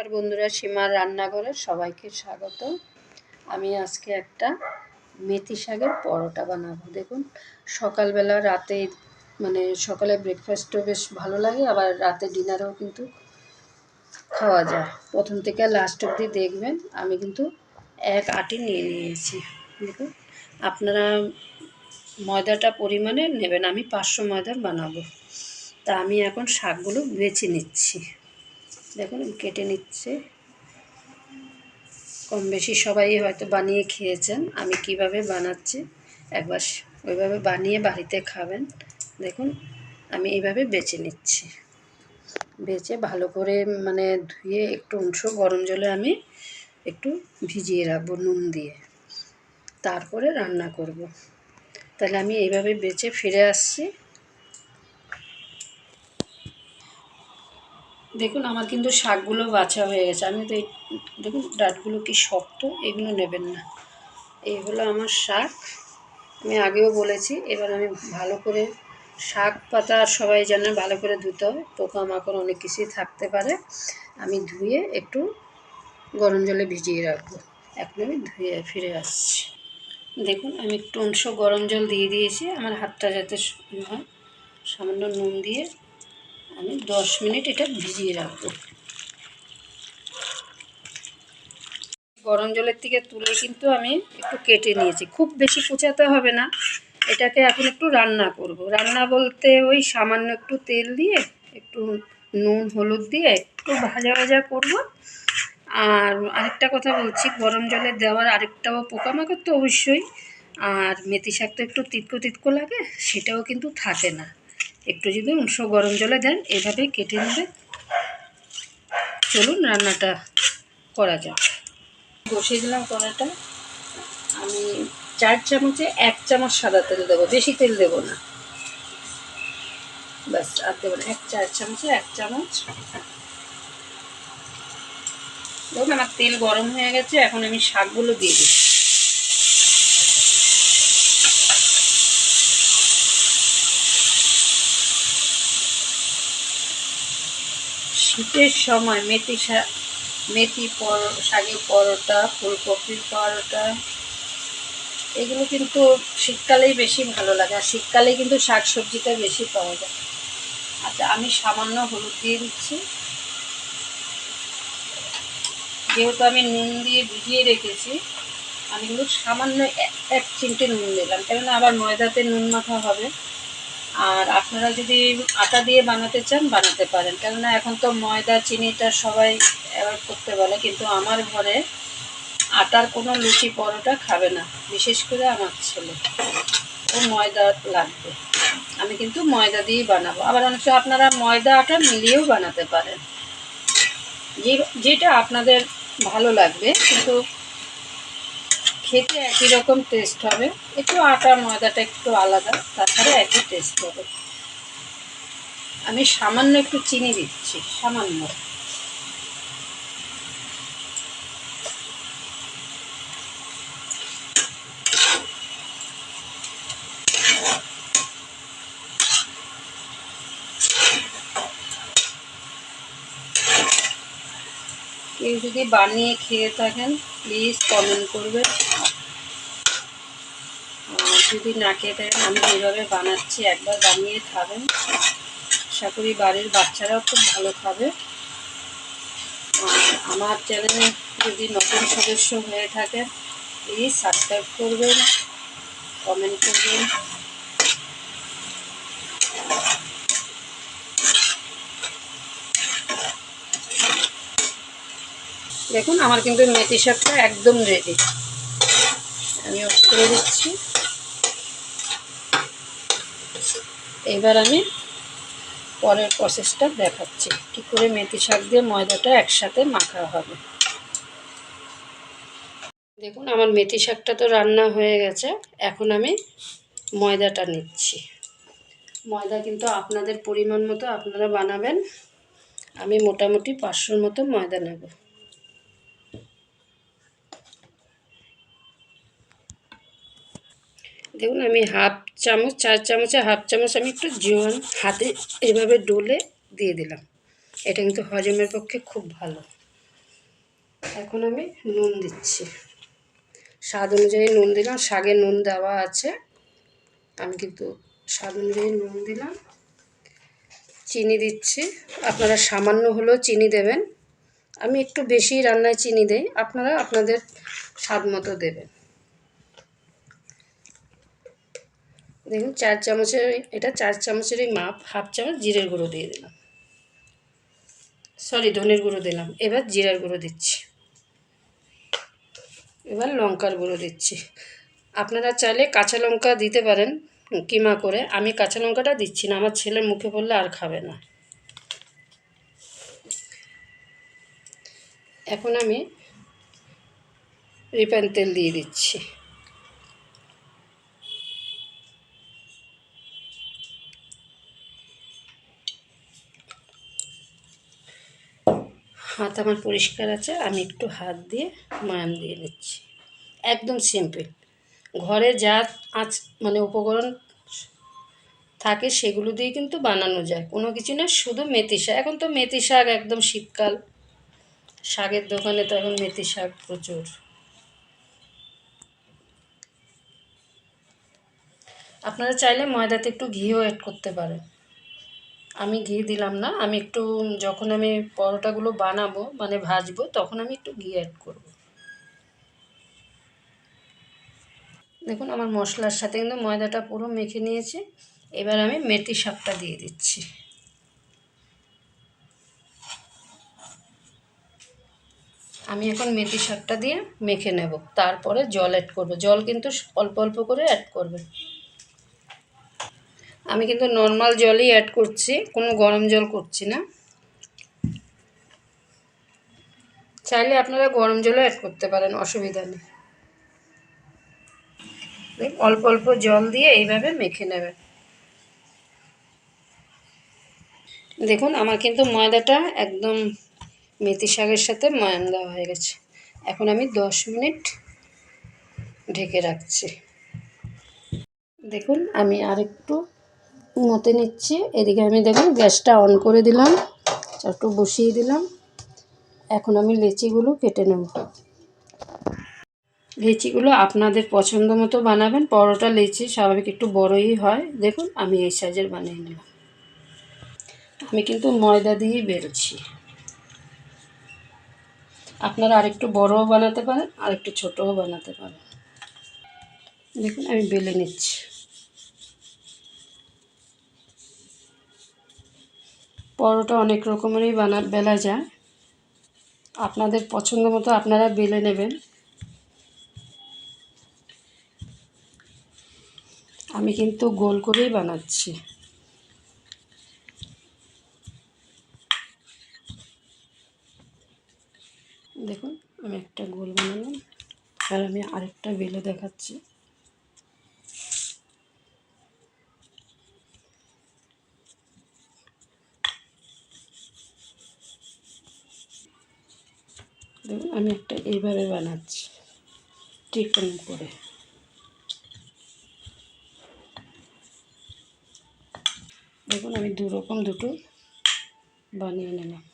নমস্কার বন্ধুরা, সীমার রান্নাঘরে সবাইকে স্বাগত। আমি আজকে একটা মেথি শাকের পরোটা বানাবো। দেখুন, সকালবেলা রাতে মানে সকালে ব্রেকফাস্টও বেশ ভালো লাগে, আবার রাতে ডিনারেও কিন্তু খাওয়া যায়। প্রথম থেকে লাস্ট অবধি দেখবেন, আমি কিন্তু এক আটি নিয়ে নিয়েছি। দেখুন, আপনারা ময়দাটা পরিমাণে নেবেন, আমি পাঁচশো ময়দার বানাবো। তা আমি এখন শাকগুলো বেছে নিচ্ছি। দেখুন, কেটে নিচ্ছে। কম বেশি সবাই হয়তো বানিয়ে খেয়েছেন। আমি কীভাবে বানাচ্ছি, একবার ওইভাবে বানিয়ে বাড়িতে খাবেন। দেখুন, আমি এইভাবে বেছে নিচ্ছি। বেছে ভালো করে মানে ধুয়ে একটু অংশ গরম জলে আমি একটু ভিজিয়ে রাখব নুন দিয়ে। তারপরে রান্না করব। তাহলে আমি এইভাবে বেছে ফিরে আসছি। দেখুন, আমার কিন্তু শাকগুলো বাছা হয়ে গেছে। আমি তো এই, দেখুন, ডাটগুলো কি শক্ত, এগুলো নেবেন না। এই হলো আমার শাক। আমি আগেও বলেছি, এবার আমি ভালো করে শাক পাতা সবাই জানে ভালো করে ধুতে হয় পোকামাকড় অনেক কিছুই থাকতে পারে। আমি ধুয়ে একটু গরম জলে ভিজিয়ে রাখব। এখন আমি ধুয়ে ফিরে আসছি। দেখুন, আমি একটু অংশ গরম জল দিয়ে দিয়েছি। আমার হাতটা যাতে হয়, সামান্য নুন দিয়ে আমি দশ মিনিট এটা ভিজিয়ে রাখব। গরম জলের থেকে তুলে কিন্তু আমি একটু কেটে নিয়েছি। খুব বেশি কুচাতে হবে না। এটাকে এখন একটু রান্না করব। রান্না বলতে ওই সামান্য একটু তেল দিয়ে, একটু নুন, হলুদ দিয়ে একটু ভাজা ভাজা করব। আর আরেকটা কথা বলছি, গরম জলে দেওয়ার আরেকটাও পোকামাকড় তো অবশ্যই। আর মেথি শাক তো একটু তিতকো তিতকো লাগে, সেটাও কিন্তু থাকে না। একটু যদি উংশ গরম জলে দেন এভাবেই কেটে নেবে চলুন রান্নাটা করা যাক। বসিয়ে দিলাম কড়াটা আমি চার চামচে এক চামচ সাদা তেল দেবো, বেশি তেল দেবো না। ব্যাস, আর দেবো না, এক চার চামচে এক চামচ। দেখুন, আমার তেল গরম হয়ে গেছে, এখন আমি শাকগুলো দিয়ে দিচ্ছি। শীতের সময় মেথি শাক মেথি পর, শাকের পরোটা, ফুলকপির পরোটা, এগুলো কিন্তু শীতকালেই বেশি ভালো লাগে। আর শীতকালেই কিন্তু শাক সবজিটা বেশি পাওয়া যায়। আচ্ছা আমি সামান্য হলুদ দিয়ে দিচ্ছি। যেহেতু আমি নুন দিয়ে ভিজিয়ে রেখেছি, আমি কিন্তু সামান্য এক চিমটে নুন দিলাম। কেননা আবার ময়দাতে নুন মাখা হবে। আর আপনারা যদি আটা দিয়ে বানাতে চান, বানাতে পারেন। কেননা এখন তো ময়দা, চিনিটা সবাই অ্যাভয়েড করতে বলে, কিন্তু আমার ঘরে আটার কোনো লুচি পরোটা খাবে না, বিশেষ করে আমার ছেলে। ও ময়দা লাগবে। আমি কিন্তু ময়দা দিয়েই বানাবো। আবার অনেক সময় আপনারা ময়দা, আটা মিলিয়েও বানাতে পারেন। যেটা আপনাদের ভালো লাগবে, কিন্তু খেতে একই রকম টেস্ট হবে। একটু আটা ময়দাটা একটু আলাদা তাছাড়া একই টেস্ট হবে। আমি সামান্য একটু চিনি দিচ্ছি, সামান্য। কেউ যদি বানিয়ে খেয়ে থাকেন প্লিজ কমেন্ট করবেন। যদি না খেয়ে আমি এইভাবে বানাচ্ছি, একবার বানিয়ে খাবেন। আশা করি বাড়ির বাচ্চারাও খুব ভালো খাবে। আমার চ্যানেলে যদি নতুন সদস্য হয়ে থাকেন প্লিজ সাবস্ক্রাইব করবেন কমেন্ট করবেন। দেখুন, আমার কিন্তু মেথি শাকটা একদম রেডি আমি অফ করে দিচ্ছি। এবার আমি পরের প্রসেসটা দেখাচ্ছি। কি করে মেথি শাক দিয়ে ময়দাটা একসাথে মাখা হবে। দেখুন, আমার মেথি শাকটা তো রান্না হয়ে গেছে। এখন আমি ময়দাটা নিচ্ছি। ময়দা কিন্তু আপনাদের পরিমাণ মতো আপনারা বানাবেন। আমি মোটামুটি পাঁচশোর মতো ময়দা নেব। দেখুন, আমি হাফ চামচ, চার চামচে হাফ চামচ আমি একটু জোয়ান হাতে এভাবে ডলে দিয়ে দিলাম। এটা কিন্তু হজমের পক্ষে খুব ভালো। এখন আমি নুন দিচ্ছি। স্বাদ অনুযায়ী নুন দিলাম। শাগে নুন দেওয়া আছে। আমি কিন্তু স্বাদ অনুযায়ী নুন দিলাম। চিনি দিচ্ছি। আপনারা সামান্য হলেও চিনি দেবেন। আমি একটু বেশি রান্নায় চিনি দেই। আপনারা আপনাদের স্বাদ মতো দেবেন। দেখুন, চার চামচের এটা চার চামচেরই মাপ, হাফ চামচ জিরের গুঁড়ো দিয়ে দিলাম। সরি ধনের গুঁড়ো দিলাম। এবার জিরার গুঁড়ো দিচ্ছি। এবার লঙ্কার গুঁড়ো দিচ্ছি। আপনারা চাইলে কাঁচা লঙ্কা দিতে পারেন, কিমা করে। আমি কাঁচা লঙ্কাটা দিচ্ছি না, আমার ছেলের মুখে পড়লে আর খাবে না। এখন আমি রিফাইন তেল দিয়ে দিচ্ছি। হাত আমার পরিষ্কার আছে, আমি একটু হাত দিয়ে ময়াম দিয়ে নিচ্ছি। একদম সিম্পল ঘরে যা আজ মানে উপকরণ থাকে সেগুলো দিয়ে কিন্তু বানানো যায়। কোনো কিছু না, শুধু মেথি শাক। এখন তো মেথি শাক একদম শীতকাল। শাকের দোকানে তো এখন মেথি শাক প্রচুর। আপনারা চাইলে ময়দাতে একটু ঘিও অ্যাড করতে পারেন। আমি ঘি দিলাম না, আমি একটু যখন আমি পরোটাগুলো বানাবো মানে ভাজবো, তখন আমি একটু ঘি অ্যাড করব। দেখুন আমার মশলার সাথে কিন্তু ময়দাটা পুরো মেখে নিয়েছি, এবার আমি মেথি শাকটা দিয়ে দিচ্ছি। আমি এখন মেথি শাকটা দিয়ে মেখে নেব, তারপরে জল অ্যাড করব, জল কিন্তু অল্প অল্প করে অ্যাড করবে আমি কিন্তু নর্মাল জলই অ্যাড করছি, কোনো গরম জল করছি না। চাইলে আপনারা গরম জলও অ্যাড করতে পারেন, অসুবিধা নেই। অল্প অল্প জল দিয়ে এইভাবে মেখে নেবেন। দেখুন, আমার কিন্তু ময়দাটা একদম মেথি শাকের সাথে ময়ান দেওয়া হয়ে গেছে। এখন আমি দশ মিনিট ঢেকে রাখছি। দেখুন, আমি আরেকটু মতে নিচ্ছি। এদিকে আমি দেখুন, গ্যাসটা অন করে দিলাম একটু বসিয়ে দিলাম। এখন আমি লেচিগুলো কেটে নেব। লেচিগুলো আপনাদের পছন্দ মতো বানাবেন। পরোটা, লেচি স্বাভাবিক একটু বড়ই হয়। দেখুন, আমি এই সাইজের বানিয়ে নিলাম। আমি কিন্তু ময়দা দিয়েই বেরোচ্ছি। আপনারা আরেকটু বড়ও বানাতে পারেন আর একটু ছোটও বানাতে পারেন। দেখুন, আমি বেলে নিচ্ছি। পরোটা অনেক রকমেরই বানা, বেলা যায়। আপনাদের পছন্দ মতো আপনারা বেলে নেবেন। আমি কিন্তু গোল করেই বানাচ্ছি। দেখুন, আমি একটা গোল বানালাম। আর আমি আরেকটা বেলে দেখাচ্ছি। আমি একটা এইভাবে বানাচ্ছি টিফিন করে। দেখুন, আমি দু রকম দুটো বানিয়ে নিলাম।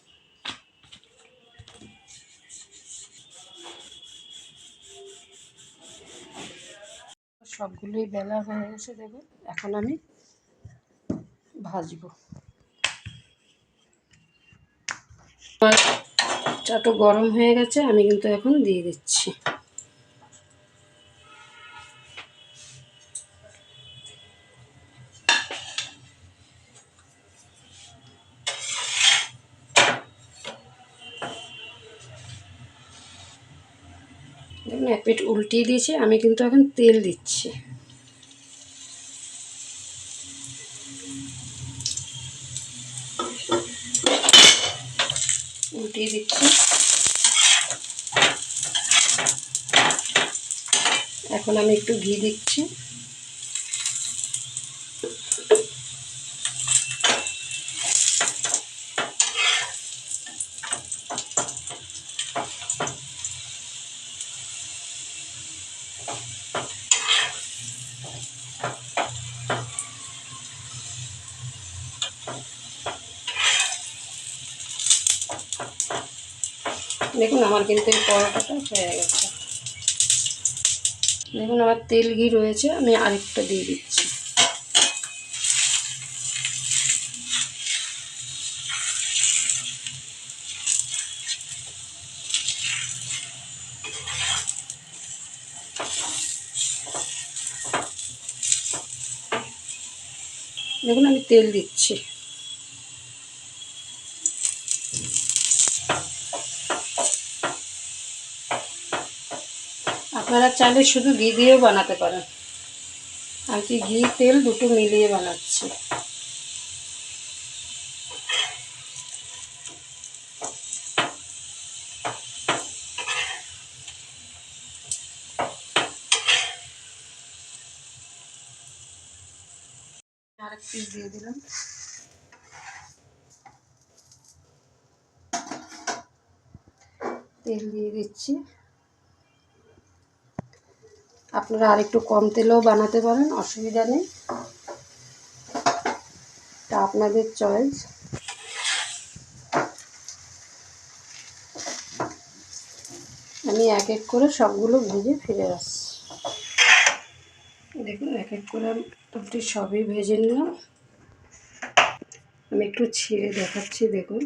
সবগুলোই বেলা হয়ে গেছে, দেখুন। এখন আমি ভাজবো। চাটু গরম হয়ে গেছে, আমি কিন্তু এখন দিয়ে দিচ্ছি। দেখুন, এক প্লেট উল্টিয়ে দিয়েছি, আমি কিন্তু এখন তেল দিচ্ছি। উল্টিয়ে দিচ্ছি। এখন আমি একটু ঘি দিচ্ছি। দেখুন আমার কিন্তু এই পরোটাটা হয়ে গেছে। দেখুন আমার তেল ঘি রয়েছে, আমি আরেকটা দিয়ে দিচ্ছি। দেখুন আমি তেল দিচ্ছি। আপনারা চাইলে শুধু ঘি দিয়েও বানাতে পারেন। আর কি ঘি, তেল দুটো মিলিয়ে বানাচ্ছি। পিস দিয়ে দিলাম। তেল দিয়ে দিচ্ছি। আপনারা আর একটু কম তেলেও বানাতে পারেন, অসুবিধা নেই। তা আপনাদের চয়েস। আমি এক এক করে সবগুলো ভেজে ফিরে আসছি দেখুন, এক এক করে মোটামুটি সবই ভেজে নিলাম। আমি একটু ছিঁড়ে দেখাচ্ছি, দেখুন।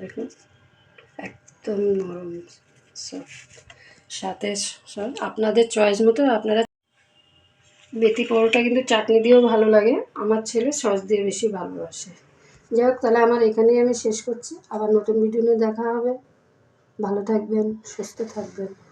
দেখুন, একদম নরম সব সাথে আপনাদের চয়েস মতো আপনারা বেতি পরোটা কিন্তু চাটনি দিয়েও ভালো লাগে। আমার ছেলে সস দিয়ে বেশি ভালোবাসে। যাই হোক, তাহলে আমার এখানেই আমি শেষ করছি। আবার নতুন ভিডিও নিয়ে দেখা হবে। ভালো থাকবেন, সুস্থ থাকবেন।